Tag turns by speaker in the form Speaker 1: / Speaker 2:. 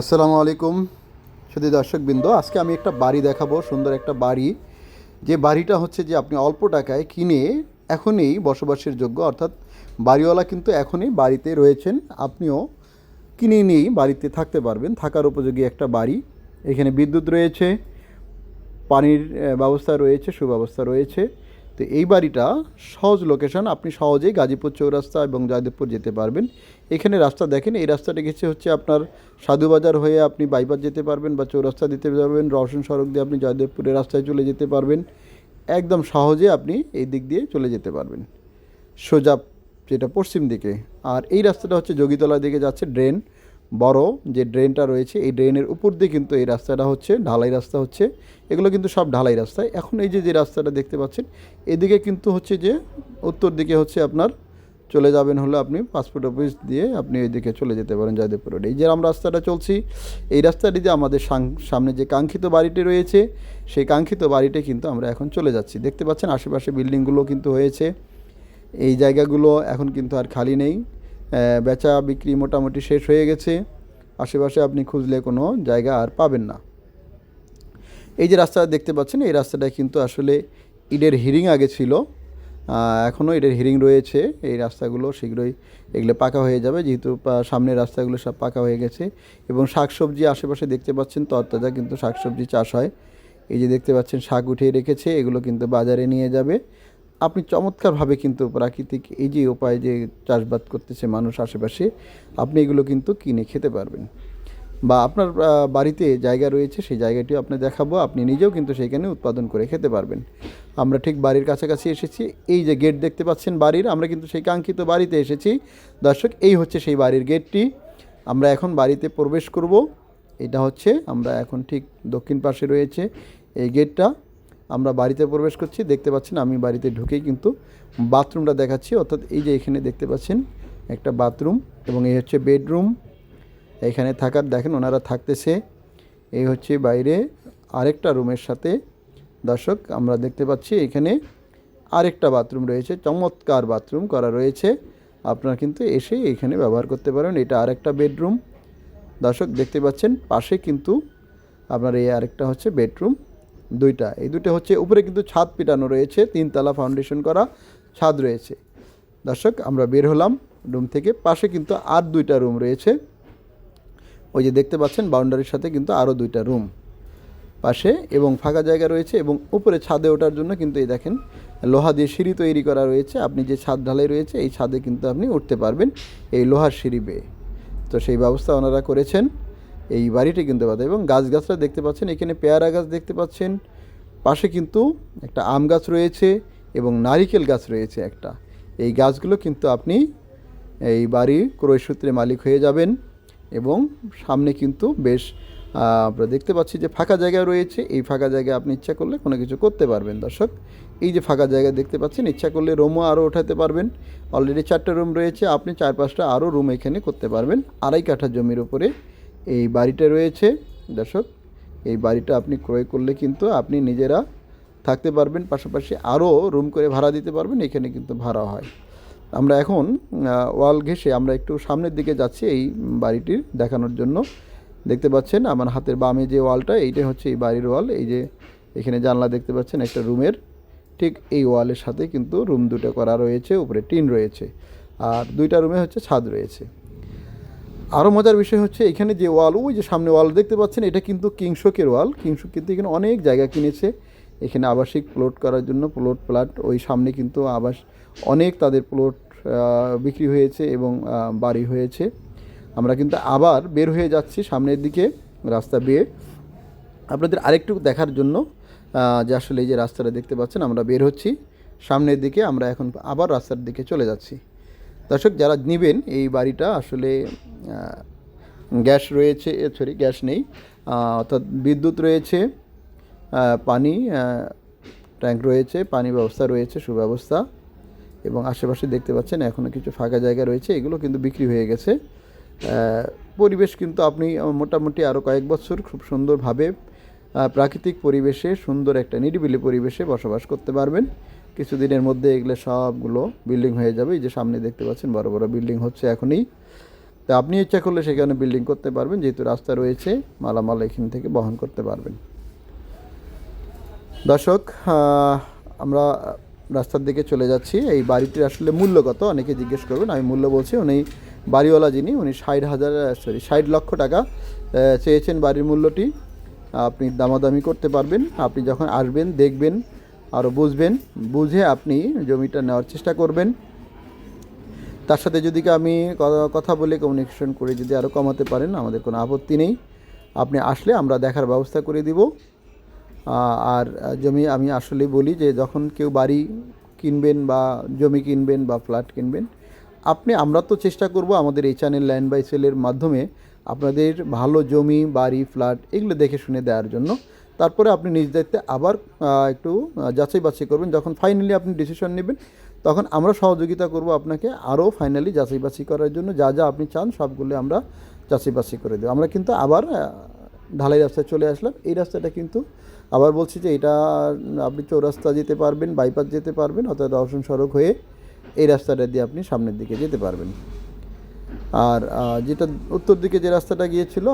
Speaker 1: আসসালামু আলাইকুম শুধু দর্শকবৃন্দ, আজকে আমি একটা বাড়ি দেখাবো, সুন্দর একটা বাড়ি। যে বাড়িটা হচ্ছে যে আপনি অল্প টাকায় কিনে এখনই বসবাসের যোগ্য, অর্থাৎ বাড়িওয়ালা কিন্তু এখনই বাড়িতে রয়েছেন। আপনিও কিনে নিয়েই বাড়িতে থাকতে পারবেন, থাকার উপযোগী একটা বাড়ি। এখানে বিদ্যুৎ রয়েছে, পানির ব্যবস্থা রয়েছে, সুব্যবস্থা রয়েছে। তো এই বাড়িটা সহজ লোকেশন আপনি সহজেই গাজীপুর চৌরাস্তা এবং জয়দেবপুর যেতে পারবেন। এখানে রাস্তা দেখেন, এই রাস্তাটা গেছে হচ্ছে আপনার সাধুবাজার হয়ে আপনি বাইপাস যেতে পারবেন বা চৌরাস্তা দিতে পারবেন, রওশন সড়ক দিয়ে আপনি জয়দেবপুরের রাস্তায় চলে যেতে পারবেন। একদম সহজে আপনি এই দিক দিয়ে চলে যেতে পারবেন। সোজা যেটা পশ্চিম দিকে। আর এই রাস্তাটা হচ্ছে যোগীতলা দিকে যাচ্ছে ড্রেন। বড় যে ড্রেনটা রয়েছে, এই ড্রেনের উপর দিয়ে কিন্তু এই রাস্তাটা হচ্ছে, ঢালাই রাস্তা হচ্ছে। এগুলো কিন্তু সব ঢালাই রাস্তায়। এখন এই যে যে রাস্তাটা দেখতে পাচ্ছেন, এদিকে কিন্তু হচ্ছে যে, উত্তর দিকে হচ্ছে আপনার চলে যাবেন হলে আপনি পাসপোর্ট অফিস দিয়ে আপনি এদিকে চলে যেতে পারেন জয়দেবপুর রোডে এই যে আমরা রাস্তাটা চলছি, এই রাস্তাটি যে আমাদের সামনে যে কাঙ্ক্ষিত বাড়িটি রয়েছে, সেই কাঙ্ক্ষিত বাড়িটি কিন্তু আমরা এখন চলে যাচ্ছি। দেখতে পাচ্ছেন আশেপাশে বিল্ডিংগুলো কিন্তু হয়েছে। এই জায়গাগুলো এখন কিন্তু আর খালি নেই। বেচা বিক্রি মোটামুটি শেষ হয়ে গেছে। আশেপাশে আপনি খুঁজলে কোনো জায়গা আর পাবেন না। এই যে রাস্তা দেখতে পাচ্ছেন, এই রাস্তাটা কিন্তু আসলে ইডের হিরিং আগে ছিল। এখনও ইডের হিরিং রয়েছে। এই রাস্তাগুলো শীঘ্রই এগুলো পাকা হয়ে যাবে। যেহেতু সামনের রাস্তাগুলো সব পাকা হয়ে গেছে এবং শাকসবজি আশেপাশে দেখতে পাচ্ছেন, তরতাজা কিন্তু শাকসবজি চাষ হয়। এই যে দেখতে পাচ্ছেন, শাক উঠিয়ে রেখেছে, এগুলো কিন্তু বাজারে নিয়ে যাবে। আপনি চমৎকারভাবে কিন্তু প্রাকৃতিক এই যে উপায় যে চাষবাদ করতেছে মানুষ আশেপাশে, আপনি এগুলো কিন্তু কিনে খেতে পারবেন। বা আপনার বাড়িতে জায়গা রয়েছে, সেই জায়গাটিও আপনি দেখাবো। আপনি নিজেও কিন্তু সেখানে উৎপাদন করে খেতে পারবেন। আমরা ঠিক বাড়ির কাছাকাছি এসেছি। এই যে গেট দেখতে পাচ্ছেন বাড়ির, আমরা কিন্তু সেই কাঙ্ক্ষিত বাড়িতে এসেছি। দর্শক, এই হচ্ছে সেই বাড়ির গেটটি আমরা এখন বাড়িতে প্রবেশ করব। এটা হচ্ছে আমরা এখন ঠিক দক্ষিণ পাশে রয়েছে এই গেটটা আমরা বাড়িতে প্রবেশ করছি। দেখতে পাচ্ছেন আমি বাড়িতে ঢুকেই কিন্তু বাথরুমটা দেখাচ্ছি। অর্থাৎ এই যে এখানে দেখতে পাচ্ছেন একটা বাথরুম এবং এই হচ্ছে বেডরুম। এখানে থাকার, দেখেন ওনারা থাকতেছে। এই হচ্ছে বাইরে আরেকটা রুমের সাথে দর্শক, আমরা দেখতে পাচ্ছি এখানে আরেকটা বাথরুম রয়েছে, চমৎকার বাথরুম করা রয়েছে। আপনারা কিন্তু এসে এখানে ব্যবহার করতে পারেন, এটা আরেকটা বেডরুম। দর্শক, দেখতে পাচ্ছেন, পাশে কিন্তু আপনার এই আরেকটা হচ্ছে বেডরুম, দুইটা। এই দুটো হচ্ছে, উপরে কিন্তু ছাদ পিটানো রয়েছে, তিনতলা ফাউন্ডেশন করা ছাদ রয়েছে। দর্শক, আমরা বের হলাম রুম থেকে, পাশে কিন্তু আর দুইটা রুম রয়েছে। ওই যে দেখতে পাচ্ছেন, বাউন্ডারির সাথে কিন্তু আরও দুইটা রুম। পাশে এবং ফাঁকা জায়গা রয়েছে এবং উপরে ছাদে ওঠার জন্য কিন্তু এই দেখেন, লোহা দিয়ে সিঁড়ি তৈরি করা রয়েছে। আপনি যে ছাদ ঢালাই রয়েছে, এই ছাদে কিন্তু আপনি উঠতে পারবেন এই লোহার সিঁড়ি বেয়ে। তো সেই ব্যবস্থা ওনারা করেছেন। এই বাড়িটি কিন্তু পাতা এবং গাছগাছরা দেখতে পাচ্ছেন, এখানে পেয়ারা গাছ দেখতে পাচ্ছেন। পাশে কিন্তু একটা আম গাছ রয়েছে এবং নারিকেল গাছ রয়েছে একটা। এই গাছগুলো কিন্তু আপনি এই বাড়ি ক্রয়সূত্রে মালিক হয়ে যাবেন এবং সামনে কিন্তু বেশ আমরা দেখতে পাচ্ছি যে ফাঁকা জায়গা রয়েছে। এই ফাঁকা জায়গায় আপনি ইচ্ছা করলে কোনো কিছু করতে পারবেন, দর্শক। এই যে ফাঁকা জায়গা দেখতে পাচ্ছেন, ইচ্ছা করলে রুমও আরও ওঠাতে পারবেন। অলরেডি চারটে রুম রয়েছে, আপনি চার পাঁচটা আরও রুম এখানে করতে পারবেন। আড়াই কাঠা জমির উপরে এই বাড়িটা রয়েছে, দর্শক। এই বাড়িটা আপনি ক্রয় করলে কিন্তু আপনি নিজেরা থাকতে পারবেন, পাশাপাশি আরও রুম করে ভাড়া দিতে পারবেন, এখানে কিন্তু ভাড়া হয়। আমরা এখন ওয়াল ঘেঁষে আমরা একটু সামনের দিকে যাচ্ছি এই বাড়িটির দেখানোর জন্য। দেখতে পাচ্ছেন আমার হাতের বামে যে ওয়ালটা এইটা হচ্ছে এই বাড়ির ওয়াল। এই যে এখানে জানলা দেখতে পাচ্ছেন, একটা রুমের। ঠিক এই ওয়ালের সাথে কিন্তু রুম দুটো করা রয়েছে, উপরে টিন রয়েছে। আর দুইটা রুমে হচ্ছে ছাদ রয়েছে। আরও মজার বিষয় হচ্ছে, এখানে যে ওয়াল, ওই যে সামনে ওয়াল দেখতে পাচ্ছেন, এটা কিন্তু কিংশকের ওয়াল। কিংশক কিন্তু এখানে অনেক জায়গা কিনেছে। এখানে আবাসিক প্লট করার জন্য প্লট প্লাট ওই সামনে কিন্তু আবাস, অনেক তাদের প্লট বিক্রি হয়েছে এবং বাড়ি হয়েছে। আমরা কিন্তু আবার বের হয়ে যাচ্ছি সামনের দিকে রাস্তা বেয়ে আপনাদের আরেকটু দেখার জন্য যে আসলে এই যে রাস্তাটা দেখতে পাচ্ছেন, আমরা বের হচ্ছি সামনের দিকে, আমরা এখন আবার রাস্তার দিকে চলে যাচ্ছি। দর্শক, যারা নেবেন এই বাড়িটা, আসলে গ্যাস রয়েছে সরি, গ্যাস নেই অর্থাৎ বিদ্যুৎ রয়েছে পানি ট্যাঙ্ক রয়েছে, পানি ব্যবস্থা রয়েছে, সুব্যবস্থা, এবং আশেপাশে দেখতে পাচ্ছেন এখনও কিছু ফাঁকা জায়গা রয়েছে, এগুলো কিন্তু বিক্রি হয়ে গেছে। পরিবেশ কিন্তু আপনি মোটামুটি আরও কয়েক বছর খুব সুন্দরভাবে প্রাকৃতিক পরিবেশে, সুন্দর একটা নিরিবিলি পরিবেশে বসবাস করতে পারবেন। কিছুদিনের মধ্যে এগুলো সবগুলো বিল্ডিং হয়ে যাবে। এই যে সামনে দেখতে পাচ্ছেন, বড় বড় বিল্ডিং হচ্ছে এখনই। তো আপনি ইচ্ছা করলে সেখানে বিল্ডিং করতে পারবেন, যেহেতু রাস্তা রয়েছে, মালামাল এখান থেকে বহন করতে পারবেন। দর্শক আমরা রাস্তার দিকে চলে যাচ্ছি। এই বাড়িটির আসলে মূল্য কত? অনেকে জিজ্ঞেস করবেন, আমি মূল্য বলছি, উনি বাড়িওয়ালা যিনি, উনি ষাট হাজার সরি ষাট লক্ষ টাকা চেয়েছেন বাড়ির মূল্যটি। আপনি দামাদামি করতে পারবেন। আপনি যখন আসবেন, দেখবেন আরও বুঝবেন, বুঝে আপনি জমিটা নেওয়ার চেষ্টা করবেন। তার সাথে যদি আমি কথা বলে কমিউনিকেশন করে যদি আরও কমাতে পারেন, আমাদের কোনো আপত্তি নেই। আপনি আসলে আমরা দেখার ব্যবস্থা করে দিব। আর জমি আমি আসলে বলি যে, যখন কেউ বাড়ি কিনবেন বা জমি কিনবেন বা ফ্ল্যাট কিনবেন আপনি, আমরা তো চেষ্টা করব আমাদের এই চ্যানেল ল্যান্ড বাই সেলের মাধ্যমে আপনাদের ভালো জমি, বাড়ি ফ্ল্যাট এগুলো দেখে শুনে দেওয়ার জন্য। তারপরে আপনি নিজ দায়িত্বে আবার একটু যাচাই বাছাই করবেন। যখন ফাইনালি আপনি ডিসিশন নেবেন, তখন আমরা সহযোগিতা করব আপনাকে আরও ফাইনালি যাচাই বাছাই করার জন্য। যা যা আপনি চান সবগুলো আমরা যাচাই বাছাই করে দেবো। আমরা কিন্তু আবার ঢালাই রাস্তায় চলে আসলাম। এই রাস্তাটা কিন্তু আবার বলছি যে এটা আপনি চৌরাস্তা যেতে পারবেন বাইপাস যেতে পারবেন, অর্থাৎ দর্শন সড়ক হয়ে এই রাস্তাটা দিয়ে আপনি সামনের দিকে যেতে পারবেন। আর যেটা উত্তর দিকে যে রাস্তাটা গিয়েছিল